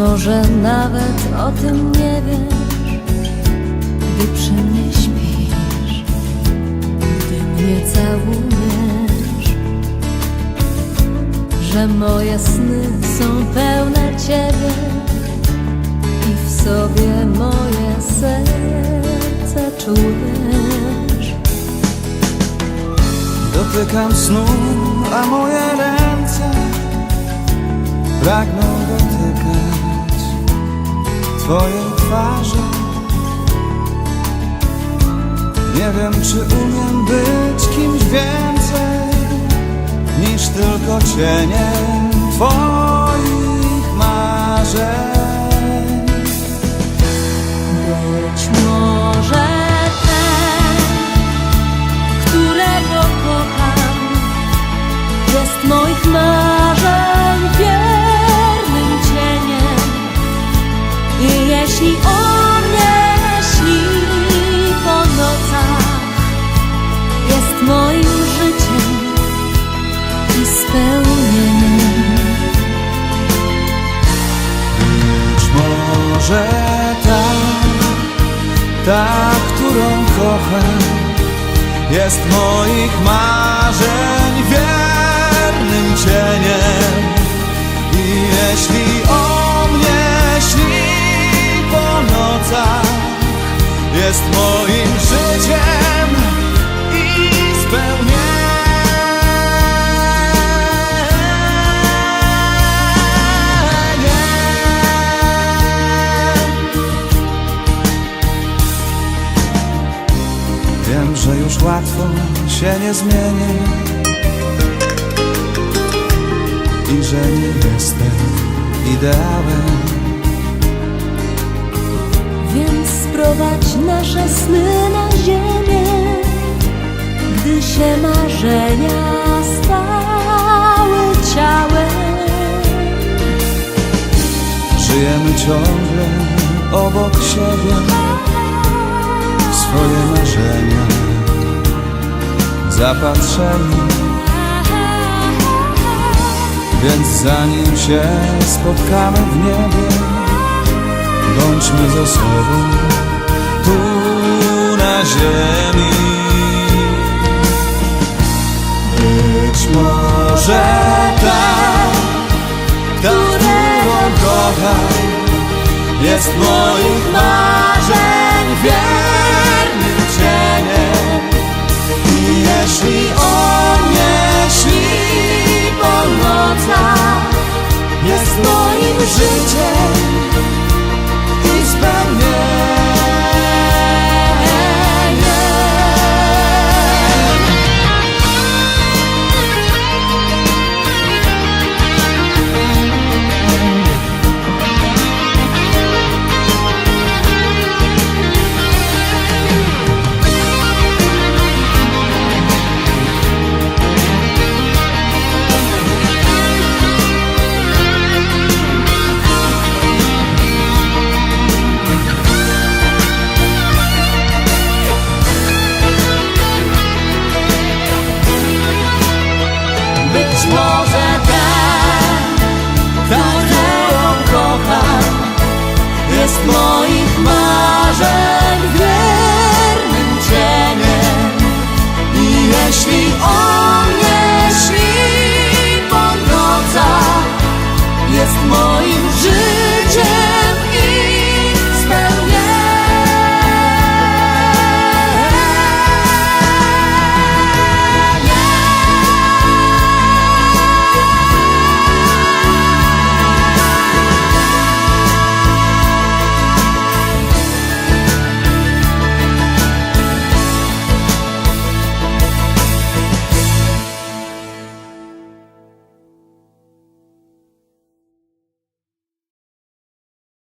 może nawet o tym nie wiesz, gdy przy mnie śpisz, gdy mnie całujesz, że moje sny są pełne Ciebie i w sobie moje serce czujesz. Dotykam snu, a moje ręce pragną dotykać Twojej twarzy. Nie wiem, czy umiem być kimś więcej niż tylko cieniem Twoich ta, którą kocham, jest moich marzeń wiernym cieniem. I jeśli o mnie śni po nocach, jest moim że już łatwo się nie zmienię i że nie jestem ideałem. Więc sprowadź nasze sny na ziemię, gdy się marzenia stały ciałem. Żyjemy ciągle obok siebie, swoje marzenia zapatrzeni. Więc zanim się spotkamy w niebie, bądźmy ze sobą tu na ziemi. Być może tak, ta, którą kocham, jest moich marzeń wiernym moim życiem wishing